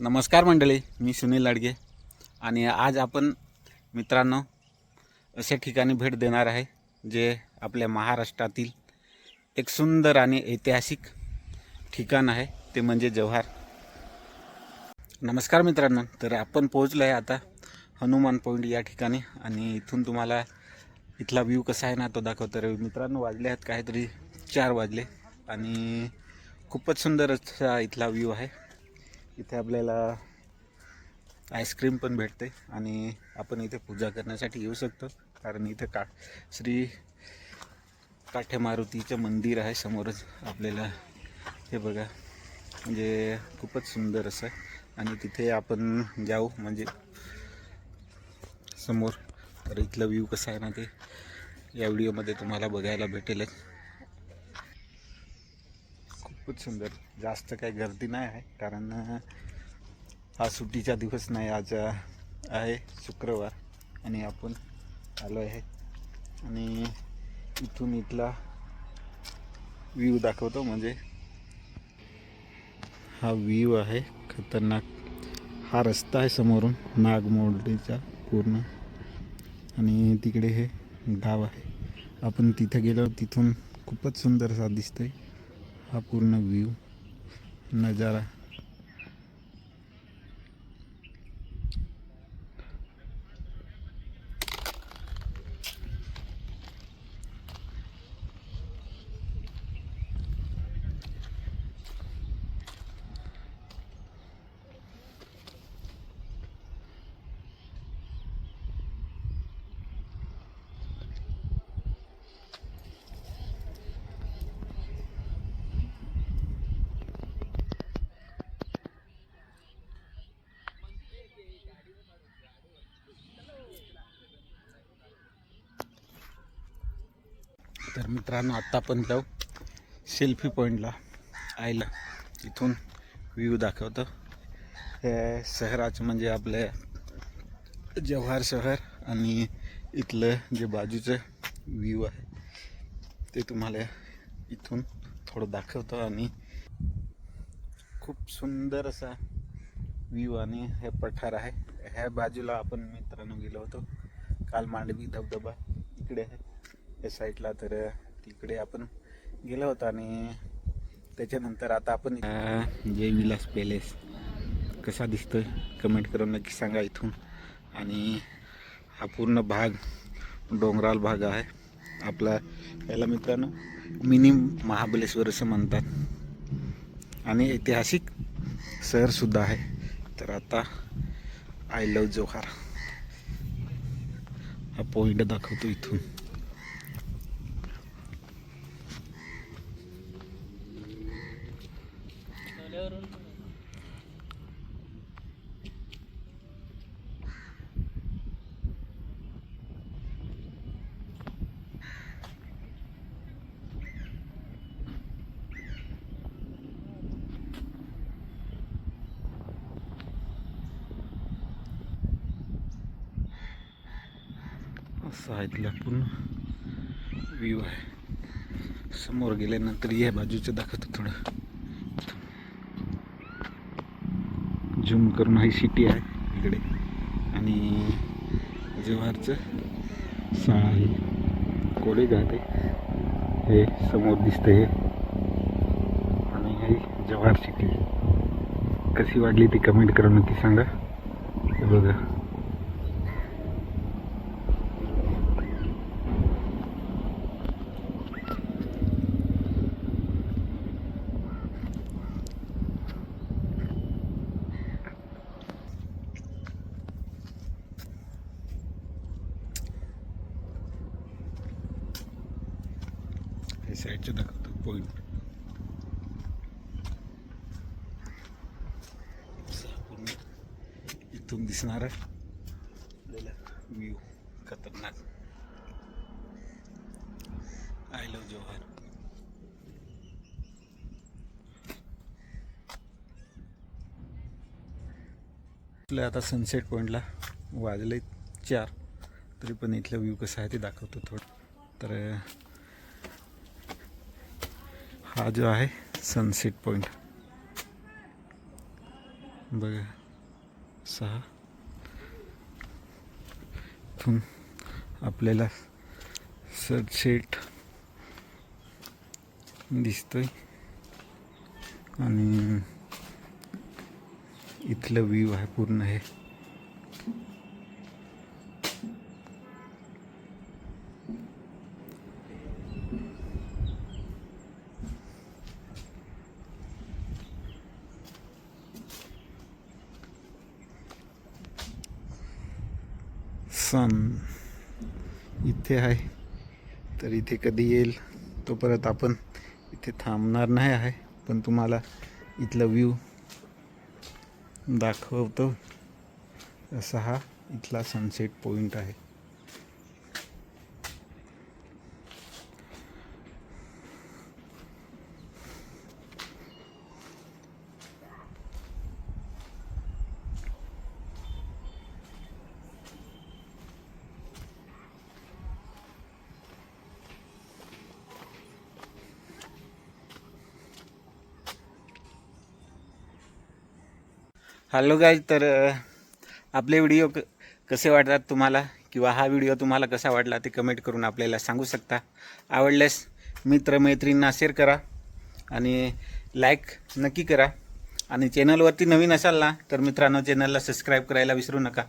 नमस्कार मंडळी मी सुनील लाडगे. आणि आज आपण मित्रांनो अशा ठिकाणी भेट देणार आहे जे आपल्या महाराष्ट्रातील एक सुंदर आणि ऐतिहासिक ठिकाण आहे ते म्हणजे जव्हार. नमस्कार मित्रांनो तर आपण पोहोचलो आहे आता हनुमान पॉईंट या ठिकाणी. आणि इथून तुम्हाला इथला व्ह्यू कसा आहे ना तो दाखवतो. तर मित्रांनो वाजले आहेत काहीतरी चार वाजले. आणि खूपच सुंदर असा इथला व्ह्यू आहे. इथे आपल्याला आईस्क्रीम पण भेटते आणि आपण इथे पूजा करण्यासाठी येऊ शकतो. कारण इथे का श्री काठे मारुतीचं मंदिर आहे समोरच आपल्याला. हे बघा म्हणजे खूपच सुंदर असं आहे. आणि तिथे आपण जाऊ म्हणजे समोर. तर इथलं व्ह्यू कसं आहे ना ते या व्हिडिओमध्ये तुम्हाला बघायला भेटेलच. खूपच सुंदर. जास्त काही गर्दी नाही आहे कारण हा सुट्टीचा दिवस नाही आज आहे शुक्रवार आणि आपण आलो आहे. आणि इथून इथला व्ह्यू दाखवतो म्हणजे हा व्ह्यू आहे खतरनाक. हा रस्ता आहे समोरून नागमोडीचा पूर्ण. आणि तिकडे हे गाव आहे. आपण तिथं गेलो तिथून खूपच सुंदर असा दिसतोय. हा पूर्ण व्ह्यू नजारा. तर मित्रांनो आत्ता आपण जाऊ सेल्फी पॉईंटला आयला इथून व्ह्यू दाखवतो. हे शहराचं म्हणजे आपलं जव्हार शहर आणि इथलं जे बाजूचं व्ह्यू आहे ते तुम्हाला इथून थोडं दाखवतो आणि खूप सुंदर असा व्ह्यू आणि हे पठार आहे. ह्या बाजूला आपण मित्रांनो गेलो होतो. काल मांडवी धबधबा इकडे आहे. या साईडला तर तिकडे आपण गेलो होतो आणि त्याच्यानंतर आता आपण जय विलास पॅलेस. कसा दिसतोय? कमेंट करून नक्की सांगा इथून. आणि हा पूर्ण भाग डोंगराळ भाग आहे. आपला याला मित्रांनो मिनी महाबलेश्वर असं म्हणतात. आणि ऐतिहासिक शहरसुद्धा आहे. तर आता आय लव जोहार हा पॉईंट दाखवतो इथून. असा पूर्ण व्ह्यू आहे. समोर गेल्यानंतर या बाजूचं दाखवतो थोडं. झूम करून ही सिटी आहे इकडे. आणि जव्हारचं शाळा आहे. कोळी आहे. हे समोर दिसतंय. हे आणि हे जव्हार सिटी. कशी वाटली ती कमेंट करून नक्की सांगा. हे बघा हे साईडचं दाखवतो. पॉईंट पूर्ण इथून दिसणार आपल्याला व्ह्यू खतरनाक. आय लव जवाहर आपलं आता सनसेट पॉईंटला वाजले चार. तरी पण इथलं व्ह्यू कसं आहे ते दाखवतो थोडं. तर हा जो आहे सनसेट पॉईंट बघा. सहा. इथून आपल्याला सनसेट दिसतोय. आणि इथलं व्ह्यू आहे पूर्ण हे. सन इथे आहे. तर इथे कधी येईल तो परत आपण इथे थांबणार नाही आहे. पण तुम्हाला इथला व्ह्यू दाखवतो. असा हा इथला सनसेट पॉईंट आहे. हॅलो गाय तर आपले व्हिडिओ क कसे वाटतात तुम्हाला? किंवा हा व्हिडिओ तुम्हाला कसा वाटला ते कमेंट करून आपल्याला सांगू शकता. आवडल्यास मित्रमैत्रींना शेअर करा आणि लाईक नक्की करा. आणि चॅनलवरती नवीन असाल ना तर मित्रांनो चॅनलला सबस्क्राईब करायला विसरू नका.